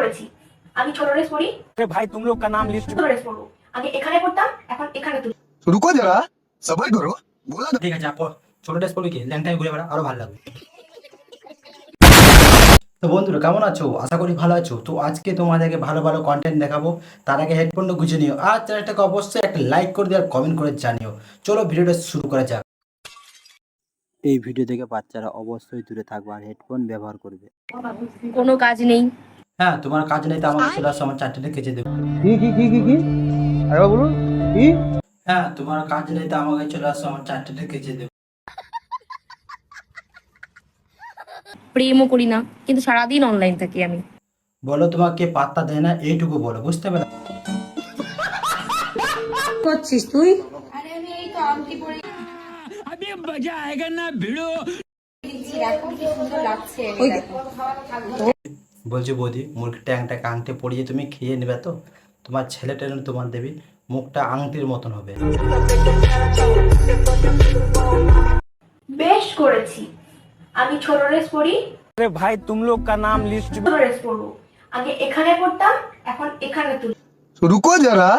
করেছি। আমি ছোট রেস পড়ি। ভাই তুমি লোকটা নাম লিস্ট ছোট রেস পড়ো আগে এখানে পড়তাম এখন এখানে তুলি। রুকো যারা সবাই করো বলা ঠিক আছে আপো ছোট রেস পড়ি কি? ল্যাংটাই ঘুরে বেড়া আরও ভালো লাগবে। তো বন্ধুরা কেমন আছো? আশা করি ভালো আছো। তো আজকে তোমাদেরকে ভালো ভালো কন্টেন্ট দেখাবো। তার আগে হেডফোনটা গুছে নিও। আর চ্যানেলটাকে অবশ্যই একটা লাইক করে দিও আর কমেন্ট করে জানিও। চলো ভিডিওটা শুরু করা যাক। এই ভিডিও থেকে বাচ্চারা অবশ্যই দূরে থাকবে আর হেডফোন ব্যবহার করবে। কোনো কাজ নেই। হ্যাঁ তোমার কাজ নেই তো আমাকে চলে আসো আমার চারটে কেচে দেবো। কি কি কি কি কি? আরে বলুন কি? হ্যাঁ তোমার কাজ নেই তো আমাকে চলে আসো আমার চারটে কেচে দেবো। প্রেমও করি না কিন্তু সারাদিন অনলাইন থাকি আমি। বলো তোমাকে পাত্তা দেয় না এইটুকু বলো বুঝতে পেরে করছিস তুই? ওই বলছে বৌদি মুরগির ট্যাংটাকে আংটে পড়িয়ে তুমি খেয়ে নেবে তো? তোমার ছেলেটা তোমার দেবী মুখটা আংটির মতন হবে। বেশ করেছি। আমি ছোট রেস পরি। আরে ভাই তুমি লোক কা নাম লিস্ট ছোট ড্রেস পরবো। আগে এখানে পড়তাম এখন এখানে তুলি। রুকো যারা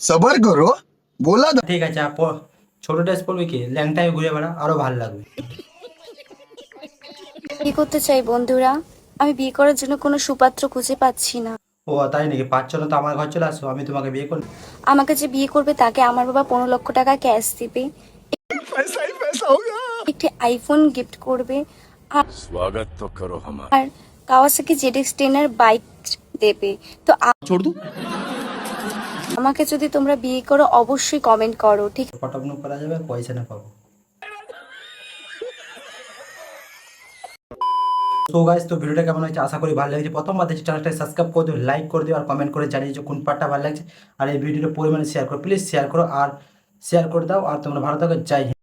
সবর করো বলা ঠিক আছে ছোট ড্রেস পরবি কি? ল্যাংটাই ঘুরে বেড়া আরও ভালো লাগবে। কি করতে চাই বন্ধুরা? আমি বিয়ে করার জন্য কোনো সুপাত্র খুঁজে পাচ্ছি না ও তাই নাকি পাঁচ জন তো আমার ঘর চলে আসো আমি তোমাকে বিয়ে করি আমাকে যে বিয়ে করবে তাকে আমার বাবা পনেরো লক্ষ টাকা ক্যাশ দিবে पैसा ही पैसा होगा একটি আইফোন গিফট করবে আর स्वागत तो करो हमारा আর কাওয়াসাকি জেডএক্স টেনের বাইক দেবে তো আ- আমাকে যদি তোমরা বিয়ে করো অবশ্যই কমেন্ট করো ঠিক পটাপনো করা যাবে পয়সা না পাবো তো গাইস তো ভিডিওটা কেমন হয়েছে আশা করি ভালো লাগছে। প্রথমবার দেখছি চ্যানেলটা সাবস্ক্রাইব করে দিও লাইক করে দিও আর কমেন্ট করে জানিয়ে কোন পার্টটা ভালো লাগছে। আর এই ভিডিওটা পরিমাণে শেয়ার করো প্লিজ শেয়ার করো আর শেয়ার করে দাও। আর তোমরা ভালো থাকো হিন্দ।